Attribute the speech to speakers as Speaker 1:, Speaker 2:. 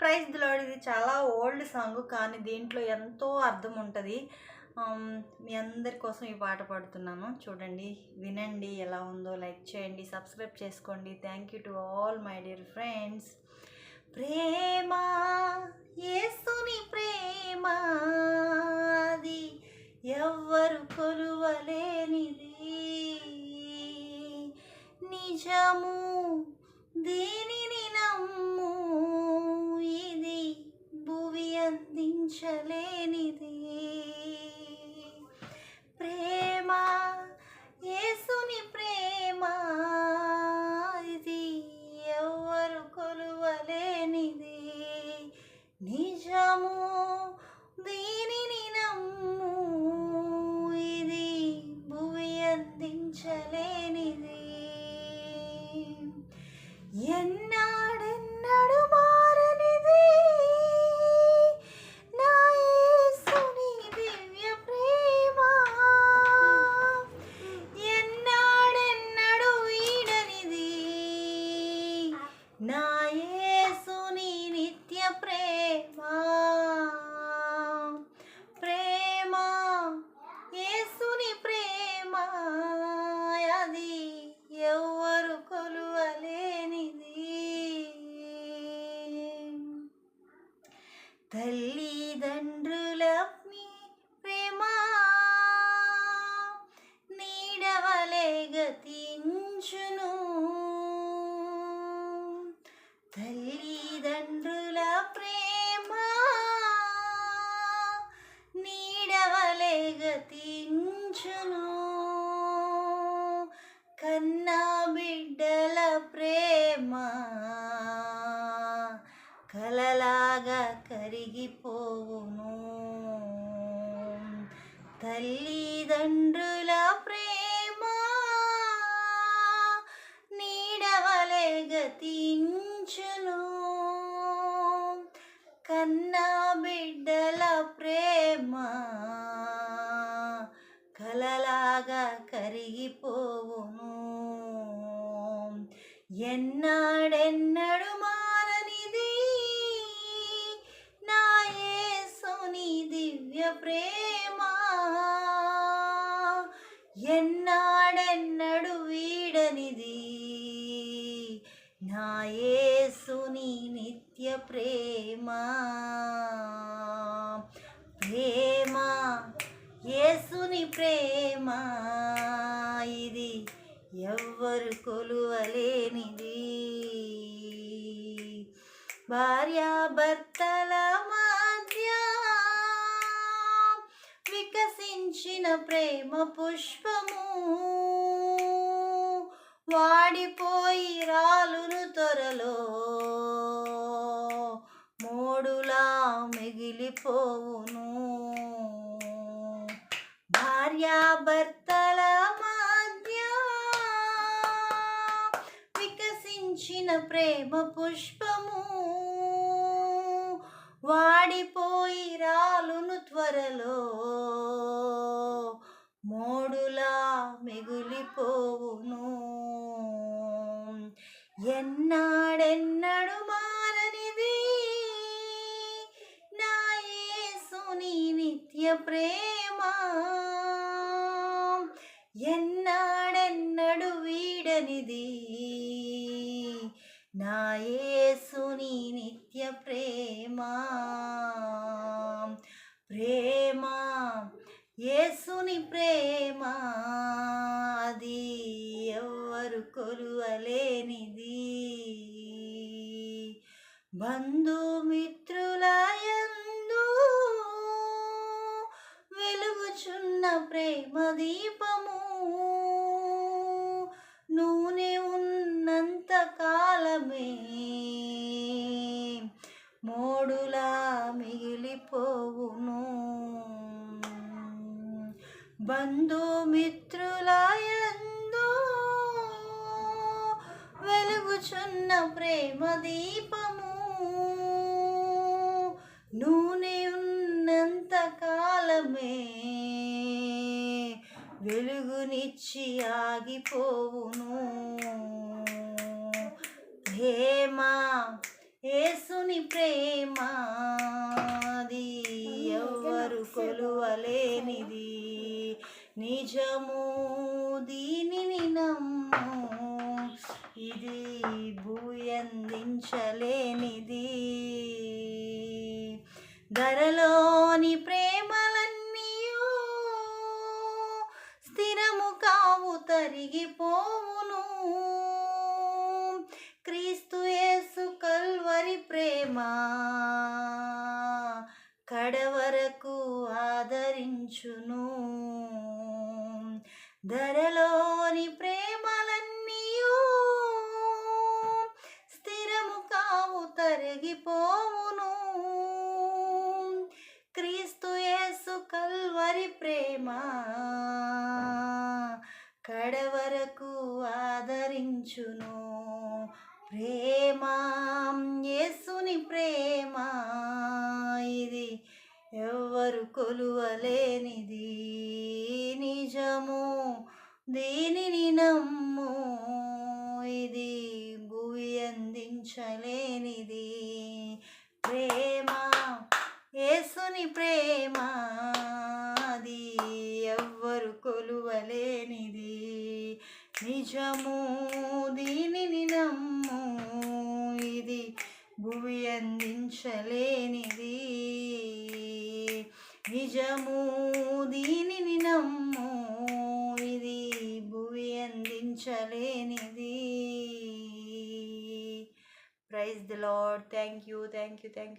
Speaker 1: Praise దిలాడ్ ఇది చాలా old song కానీ దీంట్లో ఎంతో అర్థం ఉంటుంది. మీ అందరి కోసం ఈ పాట పాడుతున్నాను. చూడండి వినండి ఎలా ఉందో లైక్ చేయండి సబ్స్క్రైబ్ చేసుకోండి. Thank you to all my dear friends ప్రేమ యేసుని ప్రేమ అది ఎవ్వరు కొలువలేనిది. నిజము దీని ప్రేమ ప్రేమ యేసుని ప్రేమ అది ఎవ్వరు కొలువలేనిది. తల్లి కరిగిపోవును తల్లిదండ్రుల ప్రేమ నీడవలే గతించును కన్నా బిడ్డల ప్రేమ కలలాగా కరిగిపోవును ఎన్నాడెన్నడు నా యేసుని నిత్య ప్రేమ. ప్రేమ యేసుని ప్రేమ. ఇది ఎవ్వరు కొలువలేనిది. భార్యాభర్తల మధ్య వికసించిన ప్రేమ పుష్పము. వాడిపోయి పోవును. భార్యాభర్తల మధ్య వికసించిన ప్రేమ పుష్పము. వాడిపోయి రాలును త్వరలో మోడులా మిగిలిపోవును. ఎన్నా నిత్య ప్రేమ. ఎన్నాడెన్నడు వీడనిది? నా యేసుని నిత్య ప్రేమ. ప్రేమ. యేసుని ప్రేమ. అది ఎవ్వరు కొలువలేనిది. బంధుమిత్రుల మోడులా మిగిలిపోవును. బంధుమిత్రులయందు వెలుగుచున్న ప్రేమ దీపము నూనె ఉన్నంత కాలమే వెలుగునిచ్చి ఆగిపోవును. హేమా యేసుని ప్రేమ అది ఎవ్వరు కొలువలేనిది. నిజము దీనిని నమ్ము. ఇది భూయందించలేనిది. ధరలోని ప్రేమలన్నీయు స్థిరము కావు తరిగిపోవును ప్రేమా. కడవరకు ఆదరించును. ధరలోని ప్రేమలన్నీయు స్థిరము కావు తరిగిపోవును. క్రీస్తు యేసు కల్వరి ప్రేమ. కడవరకు ఆదరించును. ప్రేమ యేసుని ప్రేమ ఇది ఎవ్వరు కొలువలేనిది. నిజము దీనిని నమ్ము ఇది భూమి అందించలేనిది. ప్రేమ యేసుని ప్రేమ అది ఎవ్వరు కొలువలేనిది. నిజము దీనిని నమ్ము. ఇది భువి అందించలేనిది. నిజము దీనిని నమ్ము. ఇది భువి అందించలేనిది. Praise the lord. Thank you thank you thank you